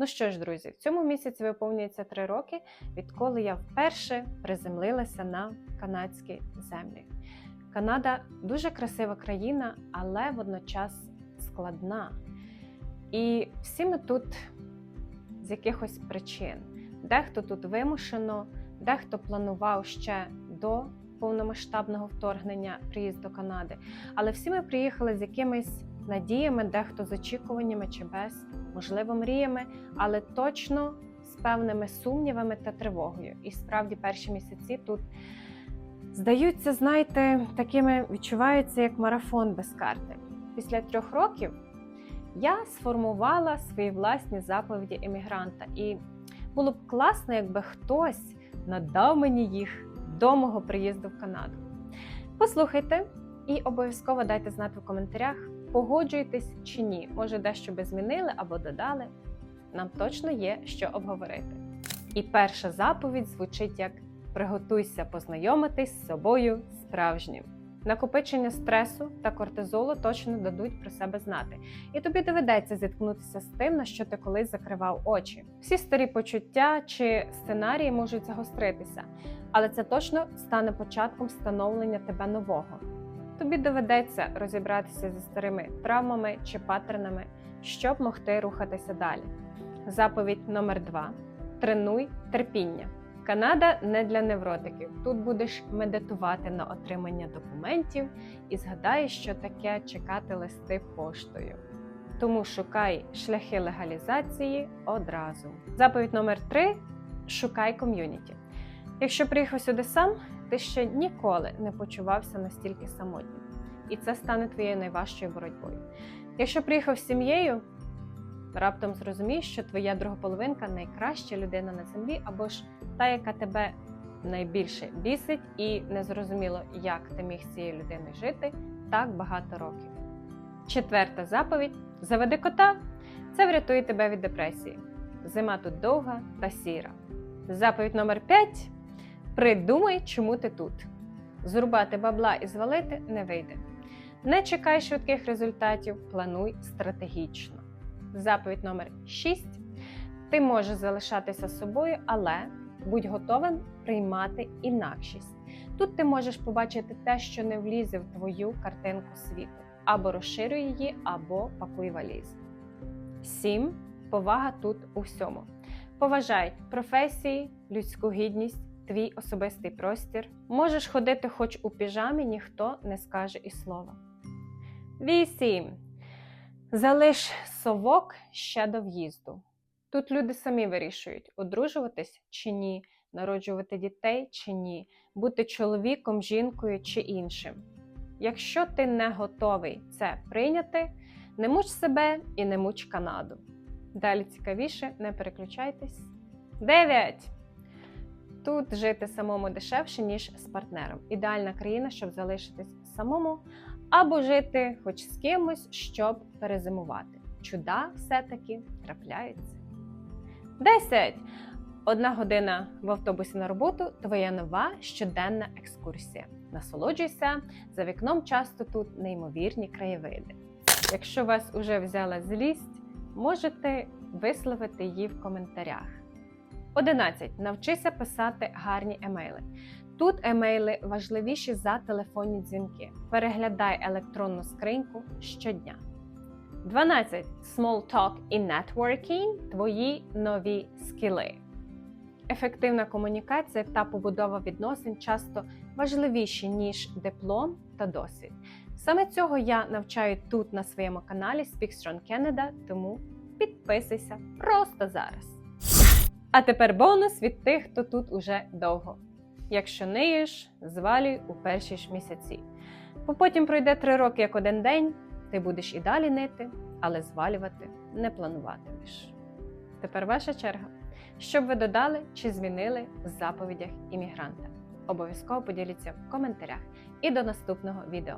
Ну що ж, друзі, в цьому місяці виповнюється три роки, відколи я вперше приземлилася на канадські землі. Канада дуже красива країна, але водночас складна. І всі ми тут з якихось причин. Дехто тут вимушено, дехто планував ще до повномасштабного вторгнення приїзд до Канади. Але всі ми приїхали з якимись надіями, дехто з очікуваннями чи без, можливо, мріями, але точно з певними сумнівами та тривогою. І справді перші місяці тут здаються, знаєте, такими відчуваються як марафон без карти. Після трьох років я сформувала свої власні заповіді емігранта, і було б класно, якби хтось надав мені їх до мого приїзду в Канаду. Послухайте і обов'язково дайте знати в коментарях, погоджуєтесь чи ні. Може, дещо би змінили або додали. Нам точно є що обговорити. І перша заповідь звучить як приготуйся познайомитись з собою справжнім. Накопичення стресу та кортизолу точно дадуть про себе знати, і тобі доведеться зіткнутися з тим, на що ти колись закривав очі. Всі старі почуття чи сценарії можуть загостритися, але це точно стане початком встановлення тебе нового. Тобі доведеться розібратися зі старими травмами чи паттернами, щоб могти рухатися далі. Заповідь номер 2 тренуй терпіння. Канада не для невротиків. Тут будеш медитувати на отримання документів і згадаєш, що таке чекати листи поштою. Тому шукай шляхи легалізації одразу. Заповідь номер 3 шукай ком'юніті. Якщо приїхав сюди сам, ти ще ніколи не почувався настільки самотнім, і це стане твоєю найважчою боротьбою. Якщо приїхав з сім'єю, раптом зрозумієш, що твоя другополовинка найкраща людина на землі, або ж та, яка тебе найбільше бісить, і незрозуміло, як ти міг з цією людиною жити так багато років. Четверта заповідь: заведи кота. Це врятує тебе від депресії. Зима тут довга та сіра. Заповідь номер 5 Придумай, чому ти тут. Зрубати бабла і звалити не вийде. Не чекай швидких результатів, плануй стратегічно. Заповідь номер 6 Ти можеш залишатися собою, але будь готовим приймати інакшість. Тут ти можеш побачити те, що не влізе в твою картинку світу, або розширюй її, або пакуй валіз. 7. Повага тут у всьому. Поважай професії, людську гідність, твій особистий простір. Можеш ходити хоч у піжамі, ніхто не скаже і слова. 8. Залиш совок ще до в'їзду. Тут люди самі вирішують, одружуватись чи ні, народжувати дітей чи ні, бути чоловіком, жінкою чи іншим. Якщо ти не готовий це прийняти, не муч себе і не муч Канаду. Далі цікавіше, не переключайтесь. 9. Тут жити самому дешевше, ніж з партнером. Ідеальна країна, щоб залишитись самому, або жити хоч з кимось, щоб перезимувати. Чуда все-таки трапляються. 10. Одна година в автобусі на роботу твоя нова щоденна екскурсія. Насолоджуйся, за вікном часто тут неймовірні краєвиди. Якщо вас уже взяла злість, можете висловити її в коментарях. 11. Навчися писати гарні емейли. Тут емейли важливіші за телефонні дзвінки. Переглядай електронну скриньку щодня. 12. Small talk і networking твої нові скіли. Ефективна комунікація та побудова відносин часто важливіші, ніж диплом та досвід. Саме цього я навчаю тут на своєму каналі SpeakStrong Canada, тому підписуйся просто зараз. А тепер бонус від тих, хто тут уже довго. Якщо ниєш, звалюй у перші ж місяці. Бо потім пройде три роки як один день, ти будеш і далі нити, але звалювати не плануватимеш. Тепер ваша черга. Що б ви додали чи змінили в заповідях іммігранта? Обов'язково поділіться в коментарях. І до наступного відео.